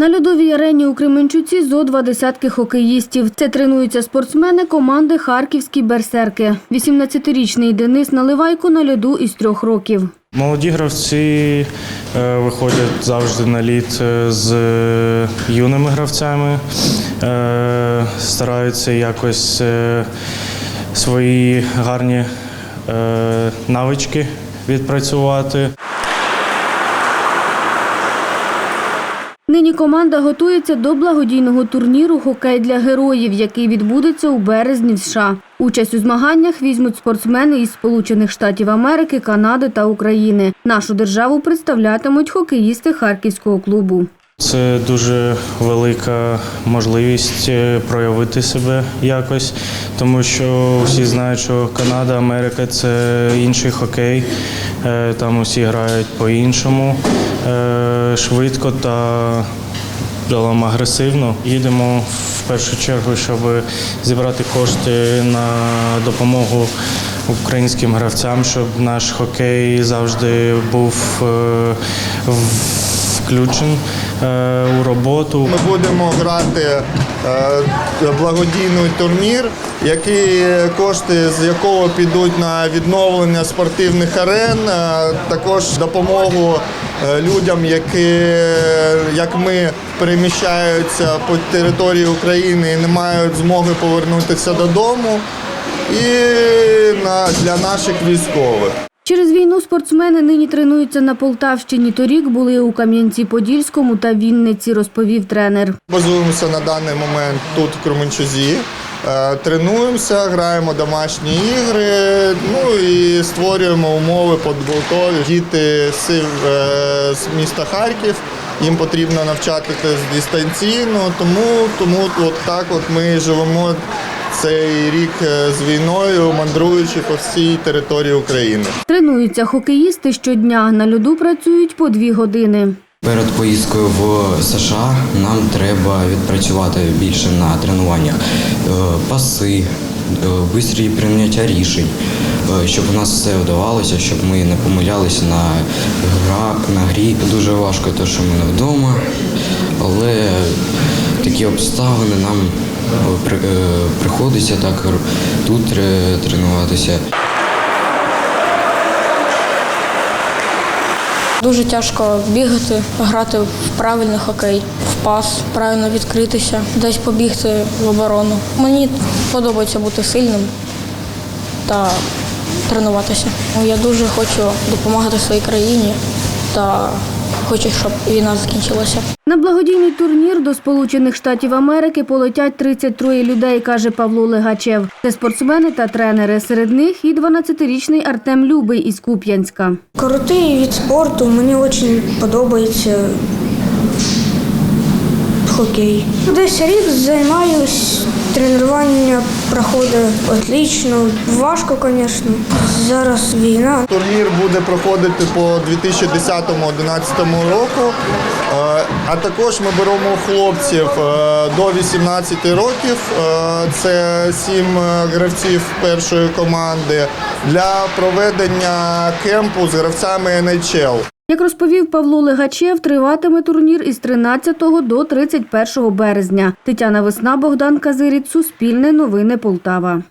На льодовій арені у Кременчуці зо два десятки хокеїстів. Це тренуються спортсмени команди Харківські берсерки. 18-річний Денис Наливайко на льоду із трьох років. Молоді гравці е, виходять завжди на лід е, з е, юними гравцями, стараються якось свої гарні навички відпрацювати. Нині команда готується до благодійного турніру Хокей для героїв, який відбудеться у березні в США. Участь у змаганнях візьмуть спортсмени із Сполучених Штатів Америки, Канади та України. Нашу державу представлятимуть хокеїсти харківського клубу. Це дуже велика можливість е, проявити себе якось, тому що всі знають, що Канада, Америка це інший хокей. Е, Там усі грають по-іншому, швидко та загалом агресивно. Їдемо в першу чергу, щоб зібрати кошти на допомогу українським гравцям, щоб наш хокей завжди був е, в- включен е, у роботу. Ми будемо грати е, благодійний турнір, який кошти з якого підуть на відновлення спортивних арен, е, також допомогу людям, які як ми переміщаються по території України і не мають змоги повернутися додому, і на, для наших військових. Через війну спортсмени нині тренуються на Полтавщині. Торік були у Кам'янці-Подільському та Вінниці, розповів тренер. Базуємося на даний момент тут, в Кременчузі. Е, Тренуємося, граємо домашні ігри, ну і створюємо умови підготові. Діти е, з міста Харків, їм потрібно навчатися дистанційно, тому, тому от так от ми живемо цей рік е, з війною, мандруючи по всій території України. Тренуються хокеїсти щодня. На льоду працюють по дві години. Перед поїздкою в США нам треба відпрацювати більше на тренуваннях Е, паси, е, бистрі прийняття рішень, щоб у нас все вдавалося, щоб ми не помилялися на гра на грі. Дуже важко, те, що ми не вдома, але такі обставини нам е, е, приходиться так тут тренуватися. Дуже тяжко бігати, грати в правильний хокей, в пас, правильно відкритися, десь побігти в оборону. Мені подобається бути сильним та тренуватися. Я дуже хочу допомагати своїй країні та хочу, щоб війна закінчилася. На благодійний турнір до Сполучених Штатів Америки полетять 33 людей, каже Павло Легачев. Це спортсмени та тренери. Серед них і 12-річний Артем Любий із Куп'янська. Крутий від спорту, мені дуже подобається хокей. Десь рік займаюсь, тренування проходить отлично. Важко, звісно. Зараз війна. Турнір буде проходити по 2010-2011 року. Е, А також ми беремо хлопців е, до 18 років. Е, Це сім гравців першої команди для проведення кемпу з гравцями NHL. Як розповів Павло Легачев, триватиме турнір із 13 до 31 березня. Тетяна Весна, Богдан Казиріт, Суспільне новини Полтава.